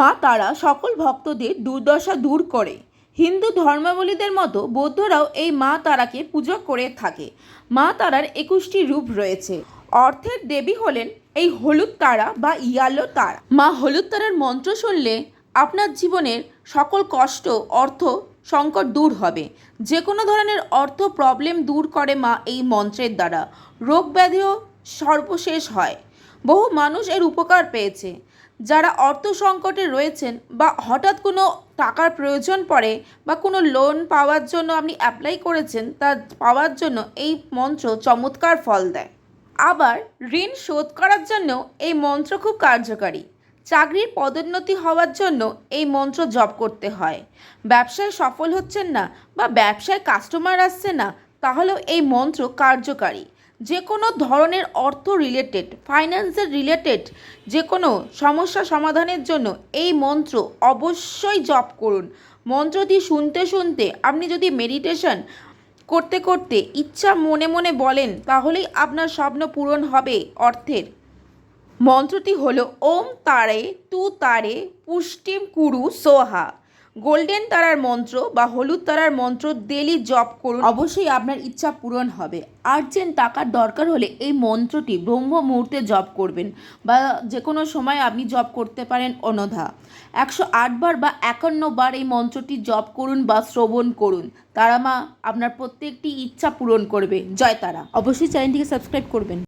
মা তারা সকল ভক্তদের দুর্দশা দূর করে। হিন্দু ধর্মাবলীদের মতো বৌদ্ধরাও এই মা তারাকে পুজো করে থাকে। মা তারার একুশটি রূপ রয়েছে। অর্থের দেবী হলেন এই হলুদ তারা বা ইয়ালো তারা। মা হলুদ তারার মন্ত্র শুনলে আপনার জীবনের সকল কষ্ট, অর্থ, সংকট দূর হবে। যে কোনো ধরনের অর্থ প্রবলেম দূর করে মা এই মন্ত্রের দ্বারা। রোগ ব্যাধিও সর্বশেষ হয়। বহু মানুষ এর উপকার পেয়েছে। যারা অর্থ সংকটে রয়েছেন বা হঠাৎ কোনো টাকার প্রয়োজন পড়ে বা কোনো লোন পাওয়ার জন্য আপনি অ্যাপ্লাই করেছেন, তা পাওয়ার জন্য এই মন্ত্র চমৎকার ফল দেয়। আবার ঋণ শোধ করার জন্য এই মন্ত্র খুব কার্যকারী। চাকরির পদোন্নতি হওয়ার জন্য এই মন্ত্র জপ করতে হয়। ব্যবসায় সফল হচ্ছেন না বা ব্যবসায় কাস্টমার আসছে না, তাহলেও এই মন্ত্র কার্যকারী। যে কোনো ধরনের অর্থ রিলেটেড ফাইন্যান্সের রিলেটেড যে কোনো সমস্যা সমাধানের জন্য এই মন্ত্র অবশ্যই জপ করুন। মন্ত্রটি শুনতে শুনতে আপনি যদি মেডিটেশন করতে করতে ইচ্ছা মনে মনে বলেন, তাহলেই আপনার স্বপ্ন পূরণ হবে অর্থের। মন্ত্রটি হলো, ওম তারে তু তারে পুষ্টিম কুরু সোহা। গোল্ডেন তারার মন্ত্র বা হলুদ তারার মন্ত্র ডেলি জপ করুন। অবশ্যই আপনার ইচ্ছা পূরণ হবে। আর্জেন্ট টাকার দরকার হলে এই মন্ত্রটি ব্রহ্ম মুহূর্তে জপ করবেন বা যে কোনো সময় আপনি জপ করতে পারেন অনধা একশো আটবার বা একান্ন বার এই মন্ত্রটি জপ করুন বা শ্রবণ করুন। তারা মা, আপনার প্রত্যেকটি ইচ্ছা পূরণ করবে। জয় তারা। অবশ্যই চ্যানেলটিকে সাবস্ক্রাইব করবেন।